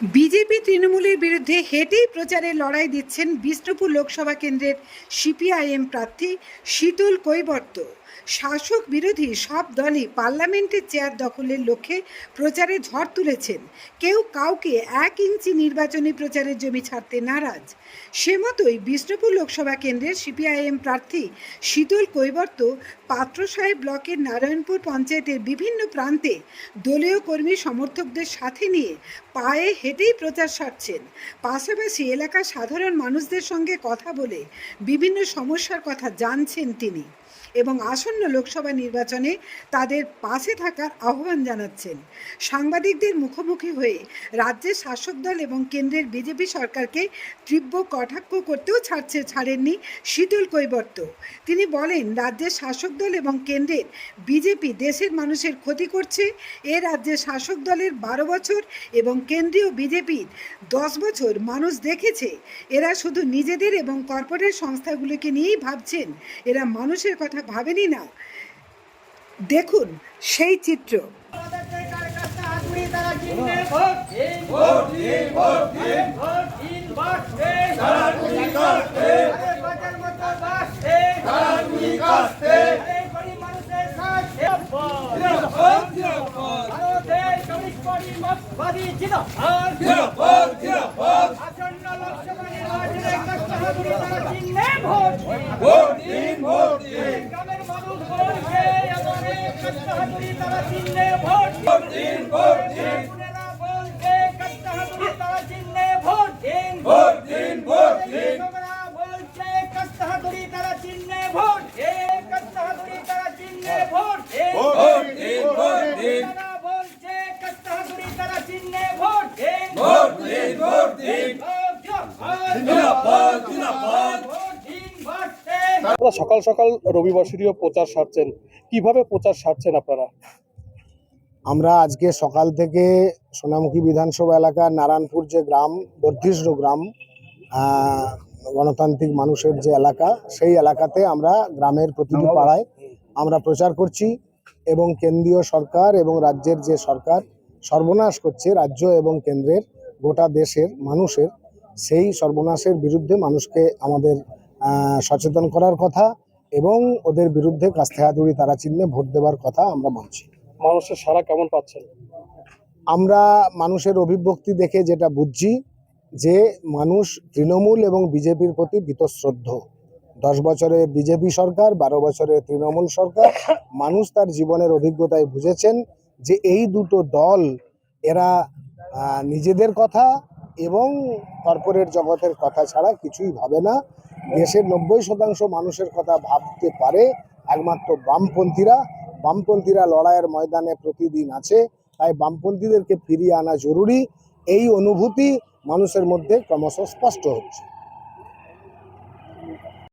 BJP তৃণমূলের বিরুদ্ধে হেঁটেই প্রচারে লড়াই দিচ্ছেন বিষ্ণুপুর লোকসভা কেন্দ্রের সিপিআইএম প্রার্থী শীতল কৈবর্ত। শাসক বিরোধী সব দলই পার্লামেন্টের চেয়ার দখলের লক্ষ্যে প্রচারে ঝড় তুলেছেন। কেউ কাউকে এক ইঞ্চি নির্বাচনী প্রচারের জমি ছাড়তে নারাজ। সে মতোই বিষ্ণুপুর লোকসভা কেন্দ্রের সিপিআইএম প্রার্থী শীতল কৈবর্ত পাত্রসাহেব ব্লকের নারায়ণপুর পঞ্চায়েতের বিভিন্ন প্রান্তে দলীয় কর্মী সমর্থকদের সাথে নিয়ে পায়ে হেঁটেই প্রচার সারছেন। পাশাপাশি এলাকার সাধারণ মানুষদের সঙ্গে কথা বলে বিভিন্ন সমস্যার কথা জানছেন তিনি এবং আসন্ন লোকসভা নির্বাচনে তাদের পাশে থাকার আহ্বান জানাচ্ছেন। সাংবাদিকদের মুখোমুখি হয়ে রাজ্যের শাসক দল এবং কেন্দ্রের বিজেপি সরকারকে তীব্র কটাক্ষ করতেও ছাড়ছে, ছাড়েননি শীতল কৈবর্ত। তিনি বলেন, রাজ্যের শাসক দল এবং কেন্দ্রের বিজেপি দেশের মানুষের ক্ষতি করছে, এ রাজ্যের শাসক দলের বারো বছর এবং কেন্দ্রীয় বিজেপির। দশ বছর মানুষ দেখেছে, এরা শুধু নিজেদের এবং কর্পোরেট সংস্থাগুলোকে নিয়েই ভাবছেন, এরা মানুষের কথা ভাবেনি না। দেখুন, সেই চিত্র। গ্রামের মানুষ বলছে এবারে কষ্টহাতুড়ি তারা চিহ্নে ভোট দিন ভোট দিন। আপনারা সকাল সকাল রবিবাসরীয় প্রচার সারছেন। কীভাবে প্রচার সারছেন আপনারা? আমরা আজকে সকাল থেকে সোনামুখী বিধানসভা এলাকার নারায়ণপুর যে গ্রাম, বর্ধিষ্ণ গ্রাম গণতান্ত্রিক মানুষের যে এলাকা, সেই এলাকাতে আমরা গ্রামের প্রতিটি পাড়ায় আমরা প্রচার করছি এবং কেন্দ্রীয় সরকার এবং রাজ্যের যে সরকার সর্বনাশ করছে, রাজ্য এবং কেন্দ্রের গোটা দেশের মানুষের, সেই সর্বনাশের বিরুদ্ধে মানুষকে আমাদের সচেতন করার কথা এবং ওদের বিরুদ্ধে কাস্তে হাতুড়ি তারা চিহ্নে ভোট দেওয়ার কথা আমরা বলছি। মানুষের সারা কেমন পাচ্ছেন? আমরা মানুষের অভিব্যক্তি দেখে যেটা বুঝছি যে মানুষ তৃণমূল এবং বিজেপির প্রতি বীতশ্রদ্ধ। দশ বছরে বিজেপি সরকার বারো বছরে তৃণমূল সরকার মানুষ তার জীবনের অভিজ্ঞতায় বুঝেছেন যে এই দুটো দল এরা নিজেদের কথা এবং কর্পোরেট জগতের কথা ছাড়া কিছুই ভাবে না। দেশের নব্বই শতাংশ মানুষের কথা ভাবতে পারে একমাত্র বামপন্থীরা। বামপন্থীরা লড়াইয়ের ময়দানে প্রতিদিন আছে, তাই বামপন্থীদেরকে ফিরিয়ে আনা জরুরি। এই অনুভূতি মানুষের মধ্যে ক্রমশ স্পষ্ট হচ্ছে।